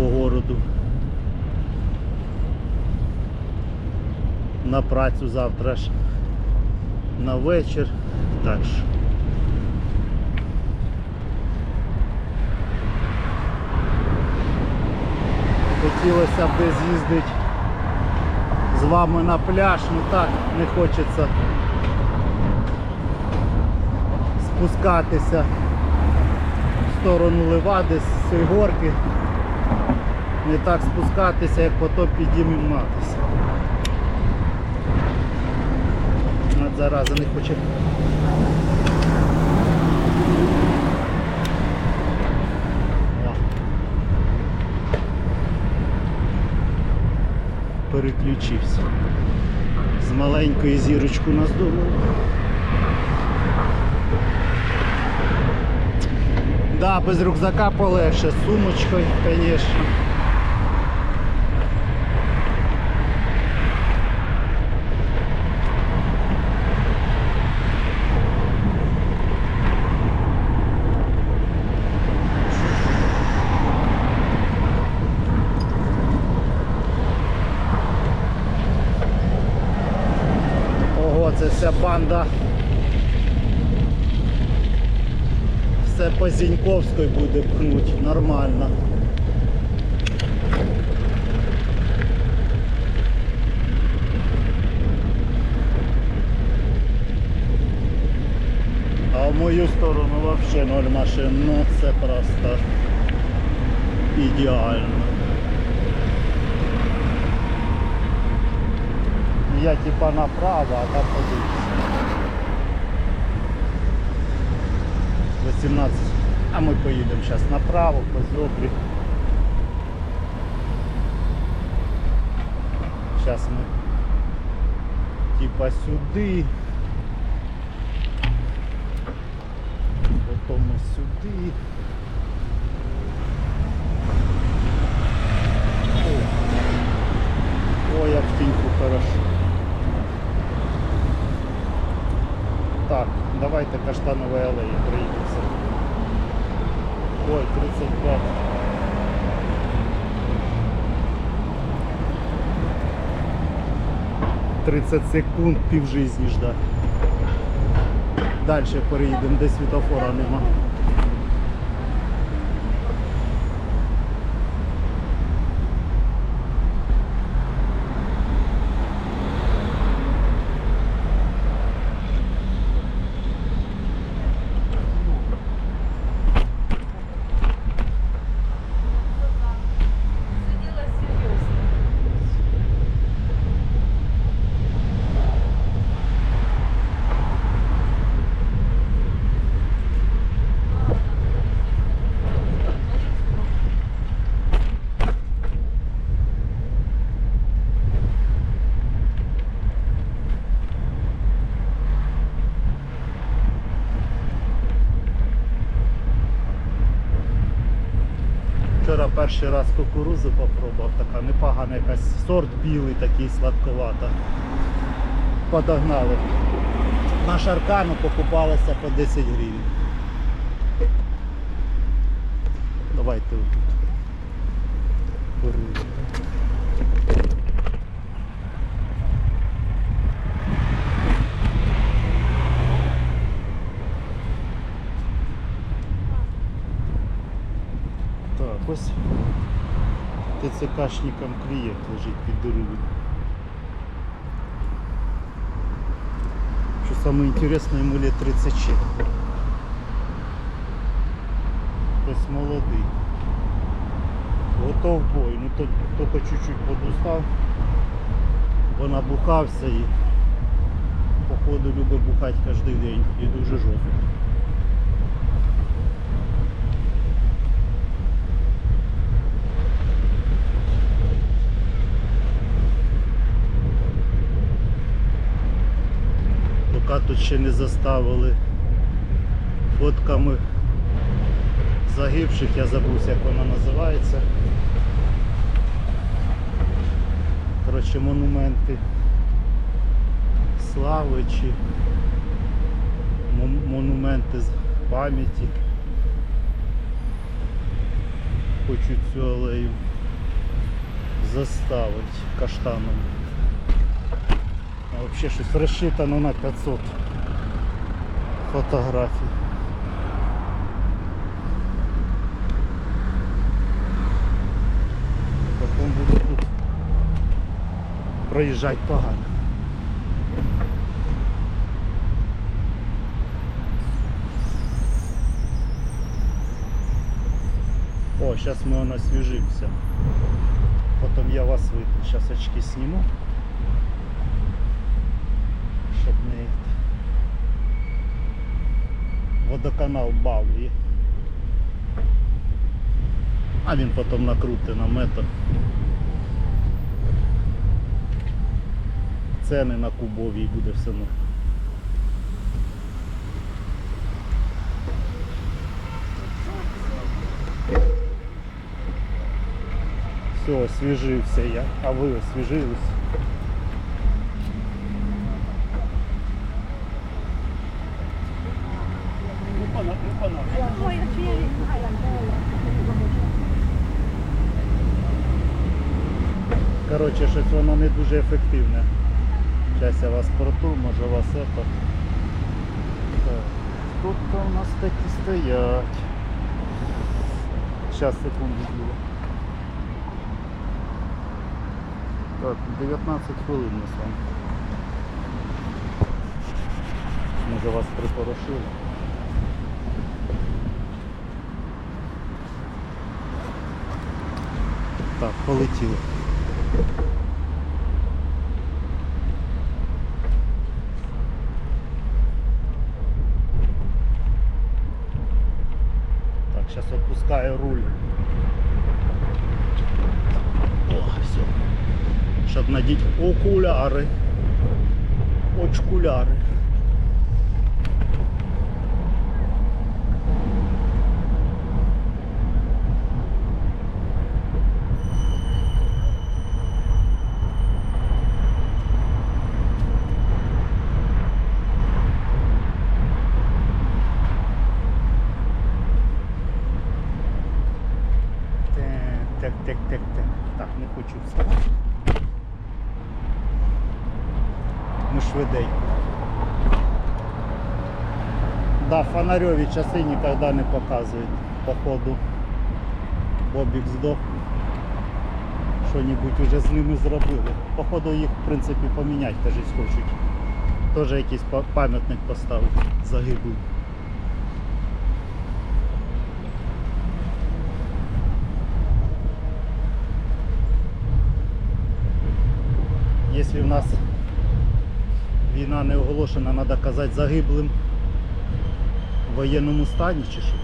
по городу. На працю завтра ж на вечір. Так що. Хотілося б з'їздити з вами на пляж, ну так, не хочеться спускатися в сторону Левади з цієї горки. Не так спускатися, як потім підійматися. От зараза не хоче. Переключився. З маленької зірочку на здоров'я. Да, без рюкзака полегше, з сумочкою, звісно. Банда. Все по Зіньковській буде пхнуть, нормально. А в мою сторону вообще ноль машин, ну це просто ідеально. Я типа направо, а там подивимось. 18. А ми поїдемо зараз направо, по зоблі. Зараз ми типа сюди. Потім ми сюди. Ой, як тіньку хорошо. Так, давайте каштанової алеї проїдемося. Ой, 35. Тридцять секунд пів жизни ждать. Далі переїдемо, де світофора нема. Перший раз кукурузу попробував, така непогана якась сорт білий, такий сладковата. Подогнали. На шаркану покупалася по 10 гривень. Давайте отут. Так, ТЦКшникам клієнт лежить під дорогою. Що саме інтересне, йому лет 34. Тобто молодий. Готов бой, ну то тільки чуть-чуть подустав, бо набухався і походу любить бухати кожен день і дуже жорстко. Поки тут ще не заставили фотками загибших, я забувся, як вона називається. Коротше, монументи слави чи монументи пам'яті. хочу цю алею заставити каштаном. А взагалі щось розчитано на 500 фотографій. Потім буду тут проїжджати погано. О, сейчас мы он освежимся. Потом я вас выйду. Сейчас очки сниму. Щоб не водоканал балує. А він потім накрутить нам это. Ціни на кубові і буде все одно. Все, освіжився я. А ви освіжились? Коротше, щось воно не дуже ефективне. Зараз я вас проту, може вас. Так. Тут у нас такі стоять. Зараз секунду діло. Так, 19 хвилин з вами. Може вас припорошили. Так, полетіло. Так, сейчас отпускаю руль. О, все. Щоб надіть окуляри. Очкуляри. Так, так, так, так, так. Так, не хочу вставати. Швиденько. Да, фонареві часи ніколи не показують. Походу Бобік здох. Що-небудь уже з ними зробили. Походу їх в принципі поміняти кажуть хочуть. Теж якийсь пам'ятник поставити загиблим. Якщо в нас війна не оголошена, треба казати загиблим в воєнному стані чи що?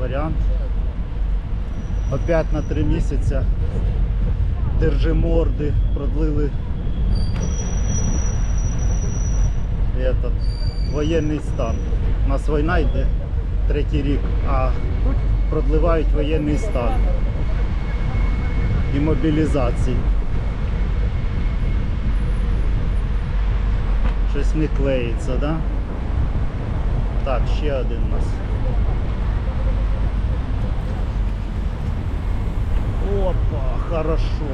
Варіант. Опять на три місяці держиморди продлили этот, воєнний стан. У нас війна йде третій рік, а продливають воєнний стан і мобілізацію. Щось не клеїться, да? Так, ще один у нас. Опа, хорошо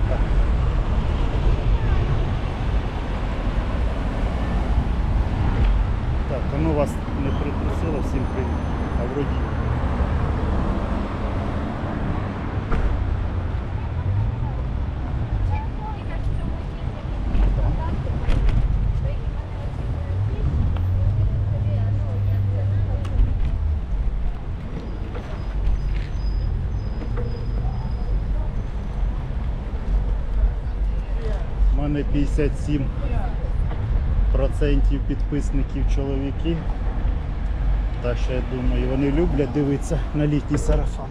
так а ну вас не притрусило, всім привіт. А вроді. У мене 57 процентів підписників чоловіки. Так що я думаю, вони люблять дивитися на літні сарафани.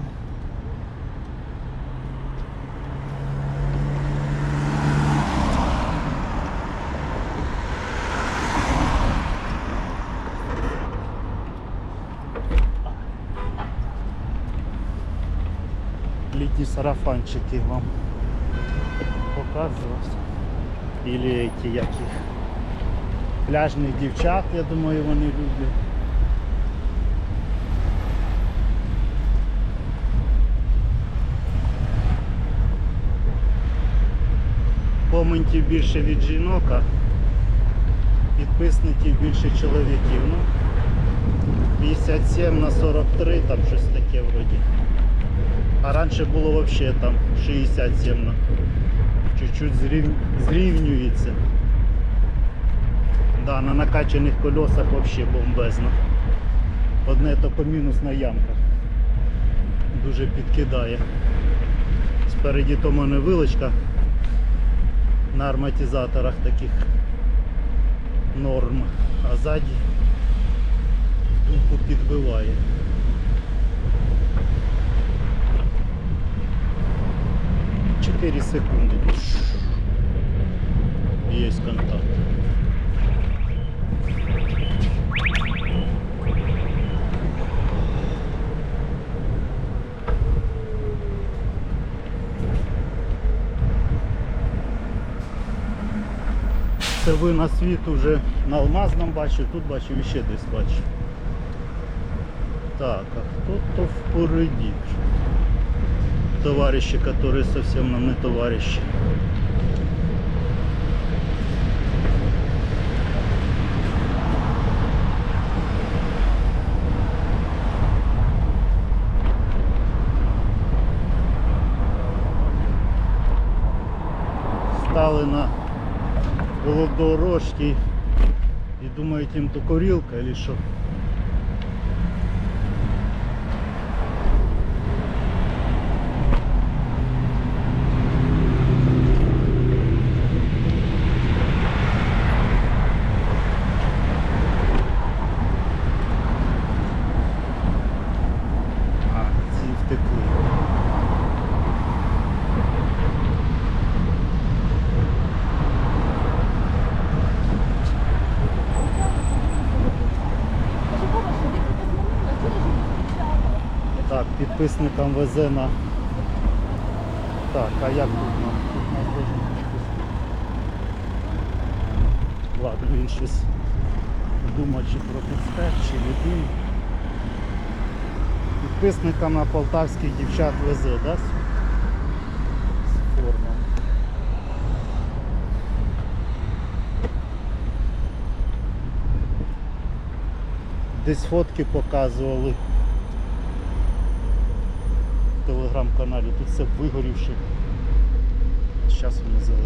Літні сарафанчики вам показувати. Ілі яких пляжних дівчат, я думаю, вони любят. Коментів більше від жінок, а підписників більше чоловіків. Ну, 57 на 43, там щось таке вроді. А раньше було вообще там 67 на чуть-чуть зрів... зрівнюється. Да, на накачаних колесах взагалі бомбезно. Одне то мінусна ямка. Дуже підкидає. Спереді то в мене вилочка на ароматизаторах таких норм, а ззаді думку підбиває. Чотири секунди. Є контакт. Це ви на світ уже на алмазному бачив, тут бачив і ще десь бачив. Так, а хто то впереді? Товарищи, которые совсем нам не товарищи. Стали на голодорожки и думають їм то курілка или що. А, ці втекли. Так, підписникам везе на. Так, а як тут нам? Тут нас підписник. Ладно, він щось думає чи про підстеп, чи людину. Підписникам на полтавських дівчат везе, да? З з. Десь фотки показували телеграм-каналі. Тут все вигорівши. Зараз воно зелене.